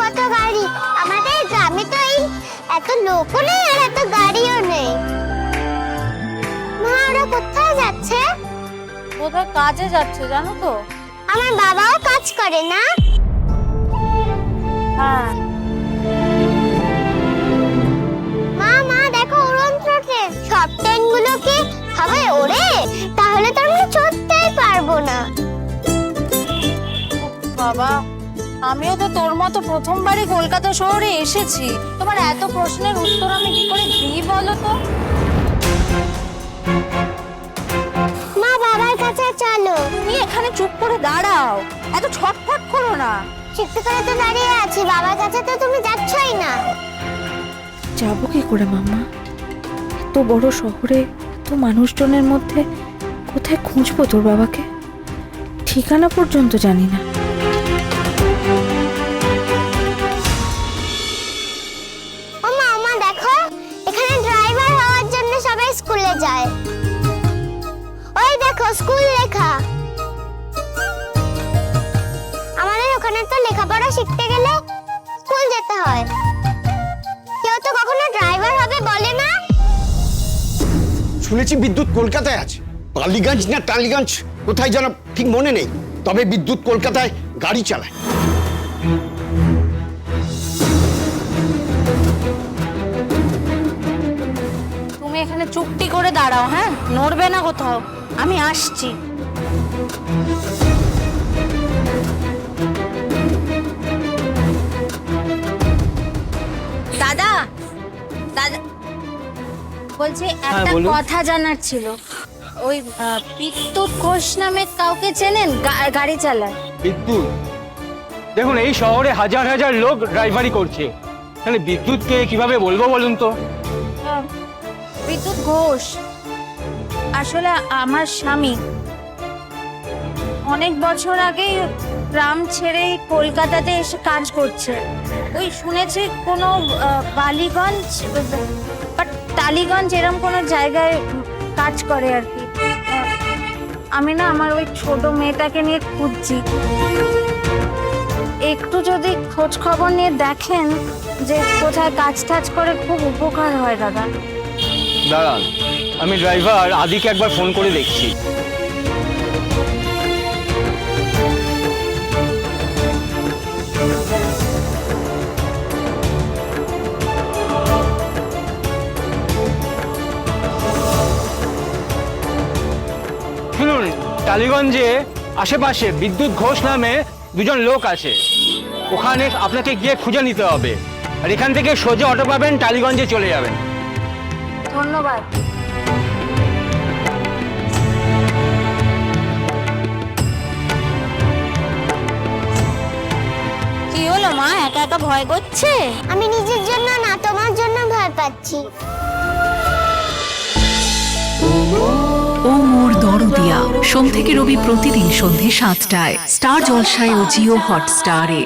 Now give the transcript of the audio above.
কত গাড়ি? আমাদের গ্রামে তো এই এত লোকও নেই আর এত গাড়িও নেই। মা ওরা কোথায় যাচ্ছে? বোধহয় কাজে যাচ্ছে জানো তো। আমার বাবাও কাজ করে না? হ্যাঁ। মা মা দেখো উড়ন্ত ট্রেন সব ট্রেনগুলো কি হাওয়ায় ওড়ে তাহলে তো আমরা চড়তেই পারব না। বাবা আমিও তো তোর মতো প্রথমবারই কলকাতা শহরে এসেছি। তোমার এত প্রশ্নের উত্তর আমি কি করে দিই বলো তো? মা বাবার কাছে চলো। তুমি এখানে চুপ করে দাঁড়াও। এত ছটফট করো না। চুপটি করে তো দাঁড়িয়ে আছি বাবার কাছে তো তুমি যাচ্ছই না। যাব কি করে মাম্মা? এত বড় শহরে এত মানুষজনের মধ্যে কোথায় খুঁজবো তোর বাবাকে? ঠিকানা পর্যন্ত জানি না। স্কুলে যায়। ওই দেখো স্কুল লেখা। আমাদের ওখানে তো লেখাপড়া শিখতে গেলে স্কুল যেতে হয়। কেউ তো কখনো ড্রাইভার হবে বলে না? শুনেছি বিদ্যুৎ কলকাতায় আছে। বালিগঞ্জ না টালিগঞ্জ, কোথায় যেন ঠিক মনে নেই। তবে বিদ্যুৎ কলকাতায় গাড়ি চালায়। চুপটি করে দাঁড়াও হ্যাঁ? নড়বে না কোথাও। আমি আসছি। দাদা দাদা বলছি একটা বলুন। কথা জানার ছিল। ওই আহ, বিদ্যুৎ ঘোষ নামে কাউকে চেনেন? গা- গাড়ি চালায় বিদ্যুৎ? দেখুন এই শহরে হাজার হাজার লোক ড্রাইভারি করছে। তাহলে বিদ্যুৎকে কীভাবে বলব বলুন তো? বিদ্যুৎ ঘোষ। আসলে আমার স্বামী। অনেক বছর আগেই গ্রাম ছেড়ে কলকাতাতে এসে কাজ করছে। ওই শুনেছি কোনো বালিগঞ্জ বা টালিগঞ্জ এরম কোনো জায়গায় কাজ করে আর কি। আমি না আমার ওই ছোট মেয়েটাকে নিয়ে খুঁজছি। একটু যদি খোঁজ খবর নিয়ে দেখেন যে কোথায় কাজ টাজ করে খুব উপকার হয় দাদা। দাঁড়ান। আমি ড্রাইভার, আদিকে একবার ফোন করে দেখছি। শুনুন, টালিগঞ্জে আশেপাশে বিদ্যুৎ ঘোষ নামে দুজন লোক আছে। ওখানে আপনাকে গিয়ে খুঁজে নিতে হবে। আর এখান থেকে সোজা অটো পাবেন, টালিগঞ্জে চলে যাবেন। ধন্যবাদ। কি হলো মা? একা একা ভয় করছে? আমি নিজের জন্য না তোমার জন্য ভয় পাচ্ছি। ও মোর দরদিয়া। সোম থেকে রবি প্রতিদিন সন্ধে সাতটায়। স্টার জলসায় ও জিও হটস্টারে।